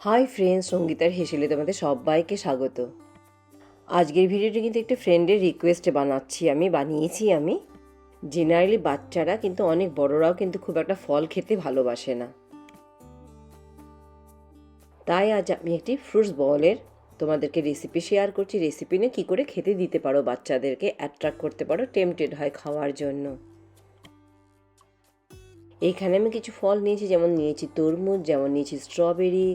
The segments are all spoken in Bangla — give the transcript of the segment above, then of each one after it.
হাই ফ্রেন্ডস, সঙ্গীতার হেসেলে তোমাদের সবাইকে স্বাগত। আজকের ভিডিওটি কিন্তু একটা ফ্রেন্ডের রিকোয়েস্টে বানাচ্ছি আমি, বানিয়েছি আমি। জেনারেলি বাচ্চারা কিন্তু অনেক বড়রাও কিন্তু খুব একটা ফল খেতে ভালোবাসে না। তাই আজ আমি একটি ফ্রুটস বলের তোমাদেরকে রেসিপি শেয়ার করছি। রেসিপি নিয়ে কী করে খেতে দিতে পারো বাচ্চাদেরকে অ্যাট্রাক্ট করতে পারো টেম্পটেড হয় খাওয়ার জন্য। এইখানে আমি কিছু ফল নিয়েছি, যেমন নিয়েছি তরমুজ, যেমন নিয়েছি স্ট্রবেরি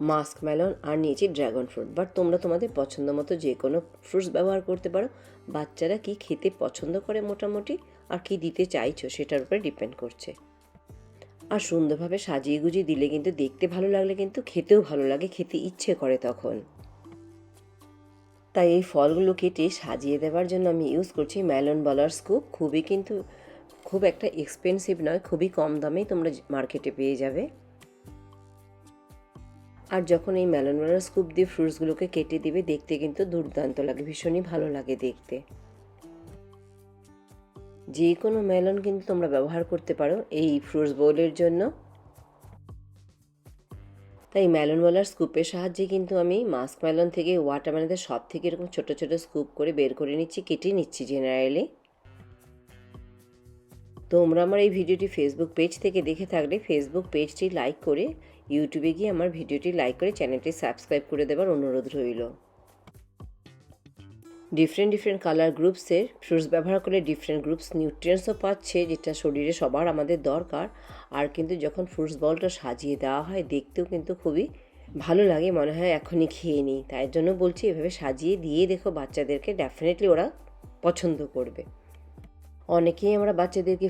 মাস্ক, মেলন আর নিয়েছি ড্রাগন ফ্রুট। বাট তোমরা তোমাদের পছন্দ মতো যে কোনো ফ্রুটস ব্যবহার করতে পারো। বাচ্চারা কি খেতে পছন্দ করে মোটামুটি আর কি দিতে চাইছো সেটার উপরে ডিপেন্ড করছে। আর সুন্দরভাবে সাজিয়ে গুজিয়ে দিলে কিন্তু দেখতে ভালো লাগলে কিন্তু খেতেও ভালো লাগে, খেতে ইচ্ছে করে তখন। তাই এই ফলগুলো কেটে সাজিয়ে দেওয়ার জন্য আমি ইউজ করছি মেলন বলার স্কুপ খুবই কিন্তু, খুব একটা এক্সপেন্সিভ নয়, খুবই কম দামেই তোমরা মার্কেটে পেয়ে যাবে। আর যখন এই মেলনওয়ালা স্কুপ দিয়ে ফ্রুটসগুলোকে কেটে দিবে, দেখতে কিন্তু দুর্দান্ত লাগে, ভীষণই ভালো লাগে দেখতে। যে কোনো মেলন কিন্তু তোমরা ব্যবহার করতে পারো এই ফ্রুটস বোলের জন্য। তাই মেলনওয়ালার স্কুপের সাহায্যে কিন্তু আমি মাস্ক মেলন থেকে ওয়াটারমেলনের সব থেকে এরকম ছোটো ছোটো স্কুপ করে বের করে নিচ্ছি, কেটে নিচ্ছি জেনারেলি তোমরা আমার এই ভিডিওটি ফেসবুক পেজ থেকে দেখে থাকলে ফেসবুক পেজটি লাইক করে ইউটিউবে গিয়ে আমার ভিডিওটি লাইক করে চ্যানেলটি সাবস্ক্রাইব করে দেওয়ার অনুরোধ রইল। ডিফারেন্ট ডিফারেন্ট কালার গ্রুপসের ফ্রুটস ব্যবহার করলে ডিফারেন্ট গ্রুপস নিউট্রিয়েন্টসও পাচ্ছে, যেটা শরীরে সবার আমাদের দরকার। আর কিন্তু যখন ফ্রুটস বলটা সাজিয়ে দেওয়া হয়, দেখতেও কিন্তু খুবই ভালো লাগে, মনে হয় এখনই খেয়ে নিই। তাই জন্য বলছি, এভাবে সাজিয়ে দিয়ে দেখো, বাচ্চাদেরকে ডেফিনেটলি ওরা পছন্দ করবে। অনেকেই আমরা বাচ্চাদেরকে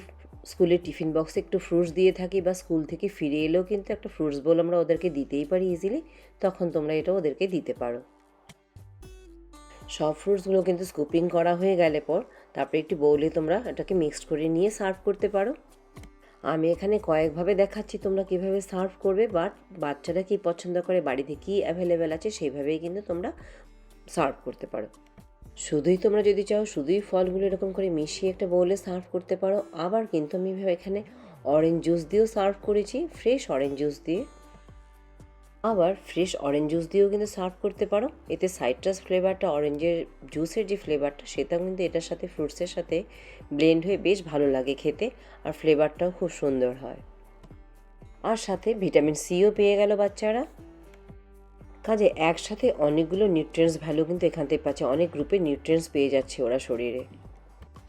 স্কুলের টিফিন বক্সে একটু ফ্রুটস দিয়ে থাকি বা স্কুল থেকে ফিরে এলেও কিন্তু একটা ফ্রুটস বল আমরা ওদেরকে দিতেই পারি ইজিলি তখন তোমরা এটা ওদেরকে দিতে পারো। সব ফ্রুটসগুলো কিন্তু স্কুপিং করা হয়ে গেলে পর তারপরে একটি বৌলে তোমরা এটাকে মিক্সড করে নিয়ে সার্ভ করতে পারো। আমি এখানে কয়েকভাবে দেখাচ্ছি তোমরা কীভাবে সার্ভ করবে বাট বাচ্চারা কী পছন্দ করে, বাড়িতে কী অ্যাভেলেবেল আছে, সেইভাবেই কিন্তু তোমরা সার্ভ করতে পারো। শুধুই তোমরা যদি চাও, শুধুই ফলগুলো এরকম করে মিশিয়ে একটা বউলে সার্ভ করতে পারো। আবার কিন্তু আমি এখানে অরেঞ্জ জুস দিয়েও সার্ভ করেছি ফ্রেশ অরেঞ্জ জুস দিয়ে। আবার ফ্রেশ অরেঞ্জ জুস দিয়েও কিন্তু সার্ভ করতে পারো। এতে সাইট্রাস ফ্লেভারটা অরেঞ্জের জুসের যে ফ্লেভারটা সেটাও কিন্তু এটার সাথে ফ্রুটসের সাথে ব্লেন্ড হয়ে বেশ ভালো লাগে খেতে আর ফ্লেভারটাও খুব সুন্দর হয়। আর সাথে ভিটামিন সিও পেয়ে গেল বাচ্চারা। কাজে একসাথে অনেকগুলো নিউট্রিয়েন্টস ভ্যালু কিন্তু এখান থেকে পাচ্ছে। অনেক গ্রুপের নিউট্রিয়েন্টস পেয়ে যাচ্ছে ওরা শরীরে।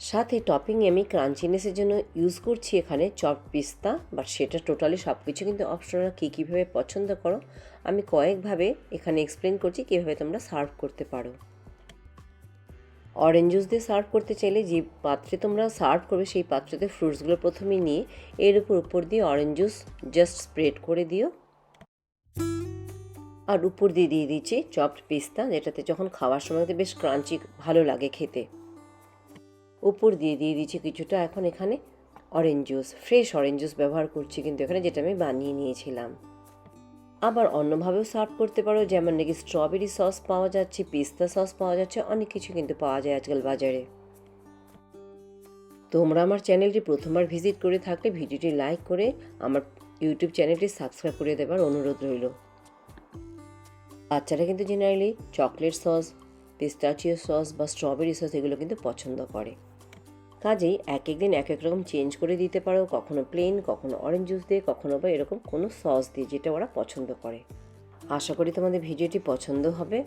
সাথে টপিং আমি ক্রাঞ্চিনেসের জন্য ইউজ করছি এখানে চপ পিস্তা বাট সেটা টোটালি সব কিছু কিন্তু অপশনাল কী, কীভাবে পছন্দ করো? আমি কয়েকভাবে এখানে এক্সপ্লেন করছি কীভাবে তোমরা সার্ভ করতে পারো। অরেঞ্জ জুস দিয়ে সার্ভ করতে চাইলে যে পাত্রে তোমরা সার্ভ করবে সেই পাত্রতে ফ্রুটসগুলো প্রথমে নিয়ে এর উপর উপর দিয়ে অরেঞ্জ জুস জাস্ট স্প্রেড করে দিও। আর উপর দিয়ে দিয়ে দিচ্ছি চপড পিস্তা যেটাতে যখন খাওয়ার সময় বেশ ক্রাঞ্চি ভালো লাগে খেতে। উপর দিয়ে দিয়ে দিচ্ছি কিছুটা এখন এখানে orange juice fresh orange juice ব্যবহার করছি কিন্তু এখানে যেটা আমি বানিয়ে নিয়েছিলাম। আবার অন্যভাবেও সার্ভ করতে পারো, যেমন নাকি স্ট্রবেরি সস পাওয়া যাচ্ছে পিস্তা সস পাওয়া যাচ্ছে, অনেক কিছু কিন্তু পাওয়া যায় আজকাল বাজারে। তোমরা আমার চ্যানেলটি প্রথমবার ভিজিট করে থাকলে ভিডিওটি লাইক করে আমার ইউটিউব চ্যানেলটি সাবস্ক্রাইব করে দেওয়ার অনুরোধ রইল। বাচ্চারা কিন্তু generally chocolate sauce pistachio sauce বা স্ট্রবেরি সস এগুলো কিন্তু পছন্দ করে। কাজেই এক এক দিন এক এক রকম চেঞ্জ করে দিতে পারো, কখনো প্লেন কখনো অরেঞ্জ জুস দিয়ে, কখনো বা এরকম কোনো সস দিয়ে যেটা ওরা পছন্দ করে। আশা করি তোমাদের ভিডিওটি পছন্দ হবে।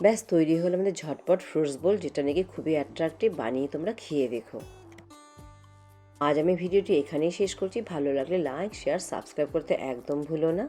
ব্যাস, তৈরি হলো আমাদের ঝটপট ফ্রুটস বোল যেটা নাকি খুবই অ্যাট্রাক্টিভ বানিয়ে তোমরা খেয়ে দেখো। আজ আমি ভিডিওটি এখানেই শেষ করছি। ভালো লাগলে লাইক শেয়ার সাবস্ক্রাইব করতে একদম ভুলো না।